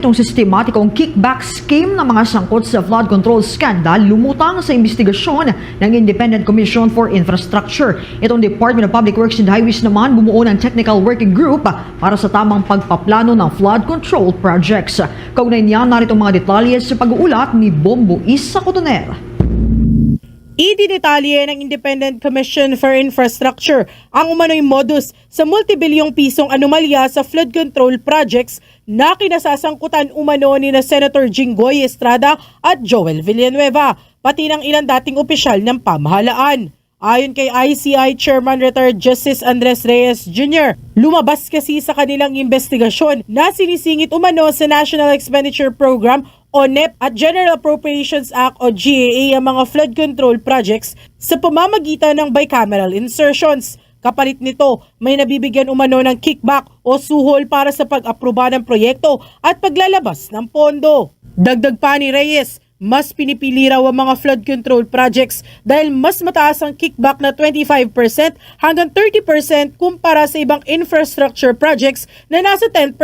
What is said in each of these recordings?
Itong sistematikong kickback scheme ng mga sangkot sa flood control scandal lumutang sa investigasyon ng Independent Commission for Infrastructure. Itong Department of Public Works and Highways naman bumuo ng technical working group para sa tamang pagpaplano ng flood control projects. Kaugnay niyan narito mga detalye sa pag-uulat ni Bombo Isa Cotoner. Ididetalye ng Independent Commission for Infrastructure ang umano'y modus sa multibilyong pisong anomalya sa flood control projects na kinasasangkutan umano ni na Senator Jinggoy Estrada at Joel Villanueva, pati ng ilang dating opisyal ng pamahalaan. Ayon kay ICI Chairman Retired Justice Andres Reyes Jr., lumabas kasi sa kanilang investigasyon na sinisingit umano sa National Expenditure Program o NEP at General Appropriations Act o GAA ang mga flood control projects sa pamamagitan ng bicameral insertions. Kapalit nito, may nabibigyan umano ng kickback o suhol para sa pag-aproba ng proyekto at paglalabas ng pondo. Dagdag pa ni Reyes, mas pinipili raw ang mga flood control projects dahil mas mataas ang kickback na 25% hanggang 30% kumpara sa ibang infrastructure projects na nasa 10%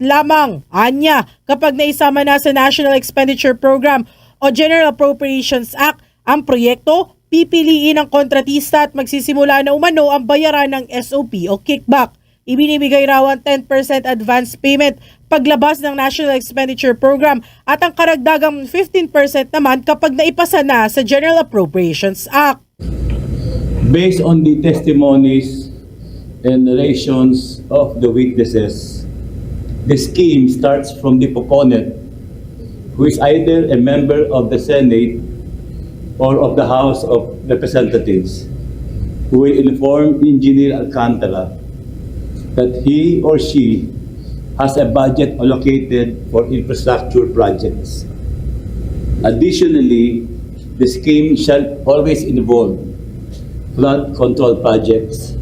lamang. Anya, kapag naisama na sa National Expenditure Program o General Appropriations Act ang proyekto, pipiliin ng kontratista at magsisimula na umano ang bayaran ng SOP o kickback. Ibinibigay raw ang 10% advance payment paglabas ng National Expenditure Program at ang karagdagang 15% naman kapag naipasa na sa General Appropriations Act. based on the testimonies and narrations of the witnesses, the scheme starts from the proponent, who is either a member of the Senate or of the House of Representatives, who will inform Engineer Alcantara that he or she has a budget allocated for infrastructure projects. Additionally, the scheme shall always involve flood control projects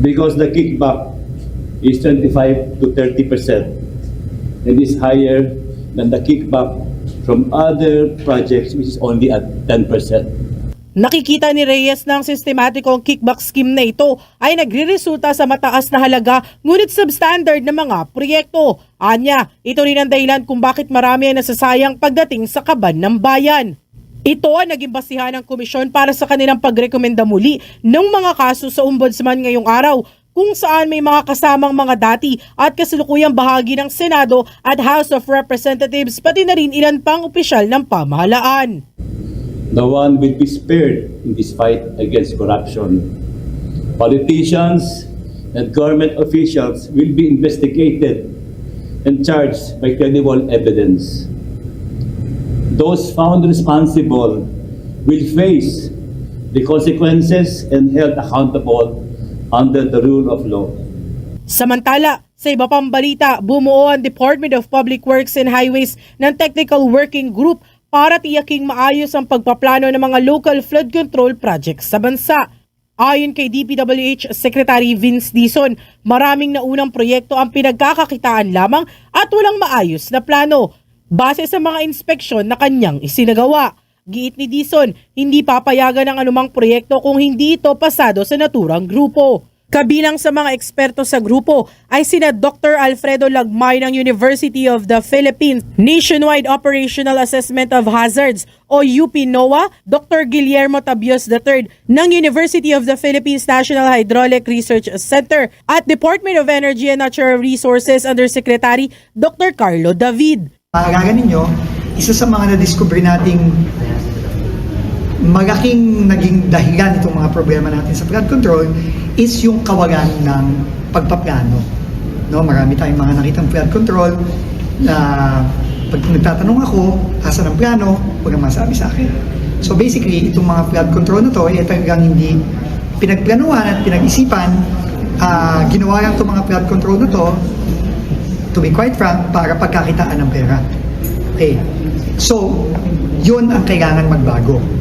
because the kickback is 25 to 30 percent and is higher than the kickback from other projects which is only at 10 percent. Nakikita ni Reyes ng sistematikong kickback scheme na ito ay nagre-resulta sa mataas na halaga ngunit substandard na mga proyekto. Anya, ito rin ang dahilan kung bakit marami ang nasasayang pagdating sa kaban ng bayan. Ito ang naging basihan ng komisyon para sa kanilang pagrekomenda muli ng mga kaso sa ombudsman ngayong araw kung saan may mga kasamang mga dati at kasalukuyang bahagi ng Senado at House of Representatives pati na rin ilan pang opisyal ng pamahalaan. No one will be spared in this fight against corruption. Politicians and government officials will be investigated and charged by credible evidence. Those found responsible will face the consequences and held accountable under the rule of law. Samantala, sa iba pang balita, bumuo ang Department of Public Works and Highways ng Technical Working Group para tiyaking maayos ang pagpaplano ng mga local flood control projects sa bansa. Ayon kay DPWH Secretary Vince Dison, maraming naunang proyekto ang pinagkakakitaan lamang at walang maayos na plano base sa mga inspeksyon na kanyang isinagawa. Giit ni Dison, hindi papayagan ng anumang proyekto kung hindi ito pasado sa naturang grupo. Kabilang sa mga eksperto sa grupo ay sina Dr. Alfredo Lagmay ng University of the Philippines Nationwide Operational Assessment of Hazards o UP NOAA, Dr. Guillermo Tabios III ng University of the Philippines National Hydraulic Research Center at Department of Energy and Natural Resources Undersecretary Dr. Carlo David. Maagagan ninyo, isa sa mga na-discover nating malaking naging dahilan itong mga problema natin sa flood control is yung kawalan ng pagpaplano. No, marami tayong mga nakitang flood control na pag nagtatanong ako, asan ang plano, huwag ang masabi sa akin. So basically, itong mga flood control na to, eh talagang hindi pinagplanuhan at pinag-isipan, ah, ginawa lang itong mga flood control na to, to be quite frank, para pagkakitaan ng pera. Okay. So, yun ang kailangan magbago.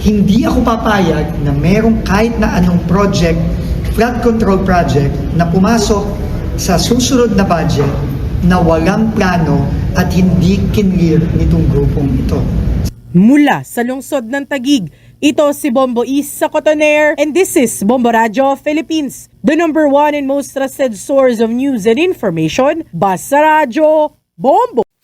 Hindi ako papayag na merong kahit na anong project, flood control project, na pumasok sa susunod na budget na walang plano at hindi kinlear nitong grupong ito. Mula sa lungsod ng Tagig, Ito si Bombo East sa Cotoner and this is Bombo Radio Philippines, the number one and most trusted source of news and information. Basta Radio, Bombo!